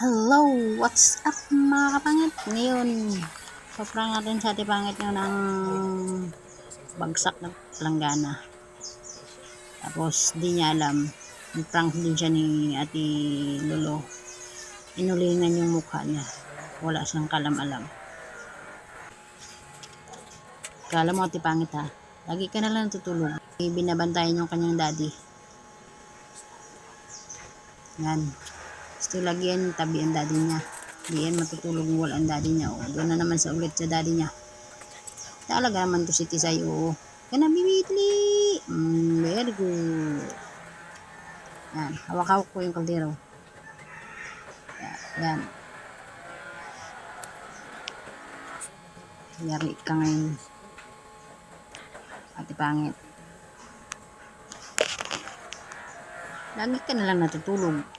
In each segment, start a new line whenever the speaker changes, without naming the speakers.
Hello! What's up mga kapangit? Ngayon, sobrang natin sa pangit nyo ng bagsak na planggana. Tapos, di niya alam. Prank din siya ni Ate Lolo. Inulingan yung mukha niya. Wala siyang kalam-alam. Kala mo, Pangit ha. Lagi ka na lang tutulog. Binabantayan yung kanyang daddy. Yan. Gusto lagyan tabi ang daddy niya. Hindi yan matutulog ng wala ang daddy niya. O, doon na naman sa ulit sa daddy niya. Talaga naman to si Tisay. Oo. Kana bibitli. Mm, very good. Yan. Hawak-hawak ko yung kaldero. Yan. Yan. Yari ka ngayon. Ate pangit. Lagi ka na lang natutulog.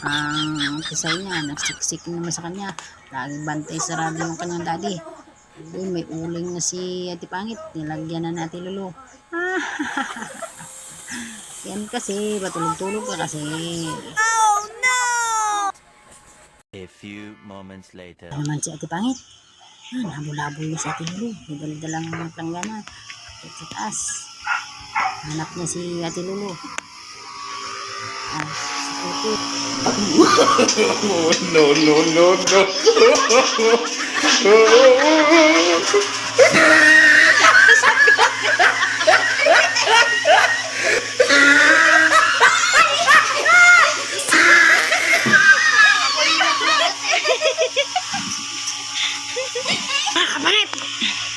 Ang kisay niya, nagsiksik naman sa kanya. Laging bantay sarado yung kanyang daddy. Uy, may uling na si Ate Pangit. Nilagyan na natin lulu. Ah, Yan kasi, batulog-tulog ka kasi.
A few moments later.
Ano naman si Ate Pangit? Ah, nabulabo na si Ate Lulu. May daladalang mga planggana. Ito sa taas. Hanap niya si Ate Lulu. Ah.
Oh, no, no, no, no.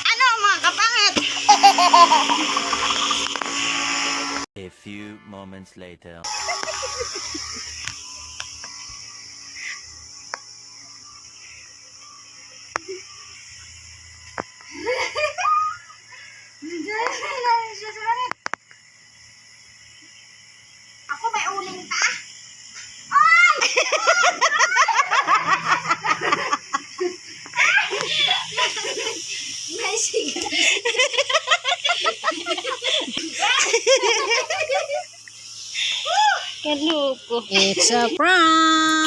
Ano mga kapangit?
A few moments later.
Ako may uling pa? Ay! May siga.
Kaluko. It's a prank!